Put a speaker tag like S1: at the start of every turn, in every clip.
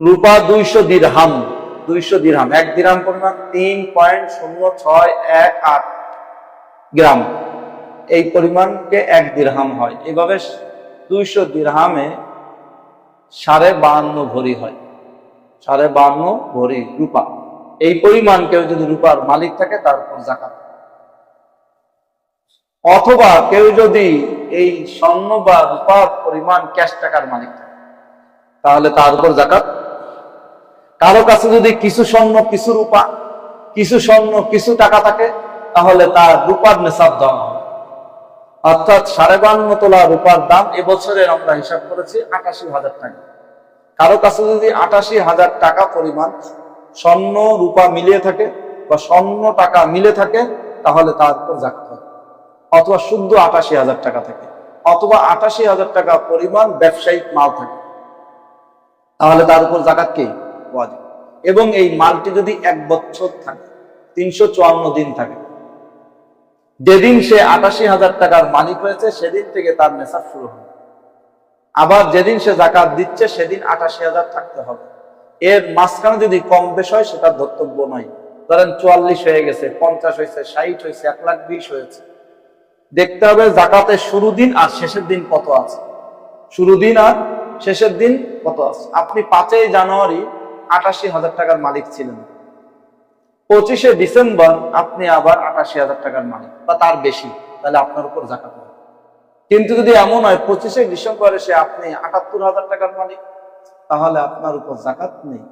S1: রূপা দুইশো দিরহাম দুইশো দিরহাম। এক দিরহাম পরিমাণ তিন পয়েন্ট শূন্য ছয় এক আট গ্রাম। এই পরিমাণকে এক দিরহাম হয়। এভাবে দুইশো দিরহামে সাড়ে বাহান্ন ভরি হয়। সাড়ে বাহান্ন ভরি রূপা। এই পরিমাণ কেউ যদি রূপার মালিক থাকে, তার উপর জাকাত। অথবা কেউ যদি এই স্বর্ণ বা রূপার পরিমাণ ক্যাশ টাকার মালিক থাকে, তাহলে তার উপর জাকাত। কারও কাছে যদি কিছু স্বর্ণ, কিছু রূপা, কিছু স্বর্ণ, কিছু টাকা থাকে, তাহলে তার রূপার নেশাব দেওয়া হবে। অর্থাৎ সাড়ে বান্ন তোলা রূপার দাম এবছরের আমরা হিসাব করেছি আটাশি হাজার টাকা। কারও কাছে যদি আটাশি হাজার টাকা পরিমাণ স্বর্ণ, রূপা মিলিয়ে থাকে বা স্বর্ণ টাকা মিলে থাকে, তাহলে তার উপর জাকাত হবে। অথবা শুদ্ধ আটাশি হাজার টাকা থাকে, অথবা আটাশি হাজার টাকা পরিমাণ ব্যবসায়িক মাল থাকে, তাহলে তার উপর জাকাত কে? ওয়াজিব এবং এই মালটি যদি এক বছর থাকে, তিনশো চুয়ান্ন দিন থাকে, যেদিন সে আটাশি হাজার টাকার মালিক হয়েছে, সেদিন থেকে তার নেশাব শুরু হবে। আবার যেদিন সে জাকাত দিচ্ছে, সেদিন আটাশি হাজার থাকতে হবে। এর মাঝখানে যদি কম বেশ হয়, সেটা ধর্তব্য নয়। ধরেন চুয়াল্লিশ হয়ে গেছে, পঞ্চাশ হয়েছে, ষাট হয়েছে, এক লাখ বিশ হয়েছে। দেখতে হবে জাকাতের শুরু দিন আর শেষের দিন কত আছে। শুরু দিন আর শেষের দিন কত আছে। আপনি পাঁচই জানুয়ারি আটাশি হাজার টাকার মালিক ছিলেন। পঁচিশে ডিসেম্বর আপনি আবার আটাশি হাজার টাকার মালিক, বা তার বেশি, তাহলে আপনার উপর জাকাত কিন্তু যদি এমন হয়, পঁচিশে ডিসেম্বর এসে আপনি আটাত্তর হাজার টাকার মালিক, তাহলে আপনার উপর জাকাত নেই।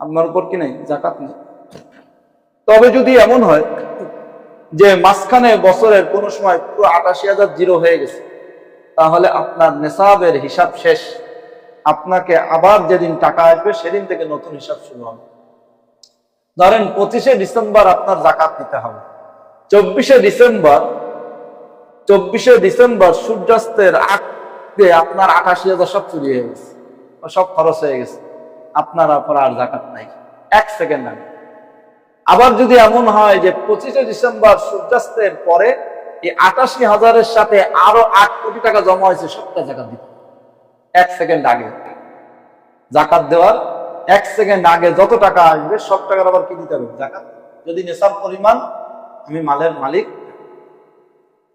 S1: আপনার উপর কি নেই? জাকাত নেই। তবে যদি এমন হয় যে মাঝখানে বছরের কোন সময় পুরো আটাশি হাজার জিরো হয়ে গেছে, তাহলে আপনার নেশাবের হিসাব শেষ। আপনাকে আবার যেদিন টাকা আসবে, সেদিন থেকে নতুন হিসাব শুরু হবে। ধরেন, পঁচিশে ডিসেম্বর আপনার জাকাত নিতে হবে। চব্বিশে ডিসেম্বর চব্বিশে ডিসেম্বর সূর্যাস্তের আগে আপনার আঠাশি হাজার সব চুরি হয়ে গেছে সব খরচ হয়ে গেছে। আপনার উপর আর জাকাত নাই। এক সেকেন্ড আগে। আবার যদি এমন হয় যে পঁচিশে ডিসেম্বর সূর্যাস্তের পরে এই আটাশি হাজারের সাথে আরও আট কোটি টাকা জমা হয়েছে, সবটা জাকাত দিতে। এক সেকেন্ড আগে। জাকাত দেওয়ার এক সেকেন্ড আগে যত টাকা আসবে, সব টাকার আবার কি দিতে হবে? জাকাত। যদি নেশার পরিমাণ, আমি মালের মালিক,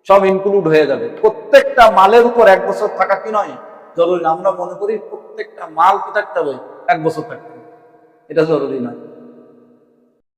S1: সব ইনক্লুড হয়ে যাবে। প্রত্যেকটা মালের উপর এক বছর থাকা কি নয়? জরুরি। আমরা মনে করি প্রত্যেকটা মাল কি থাকতে হবে? এক বছর থাকতে হবে। এটা জরুরি নয়।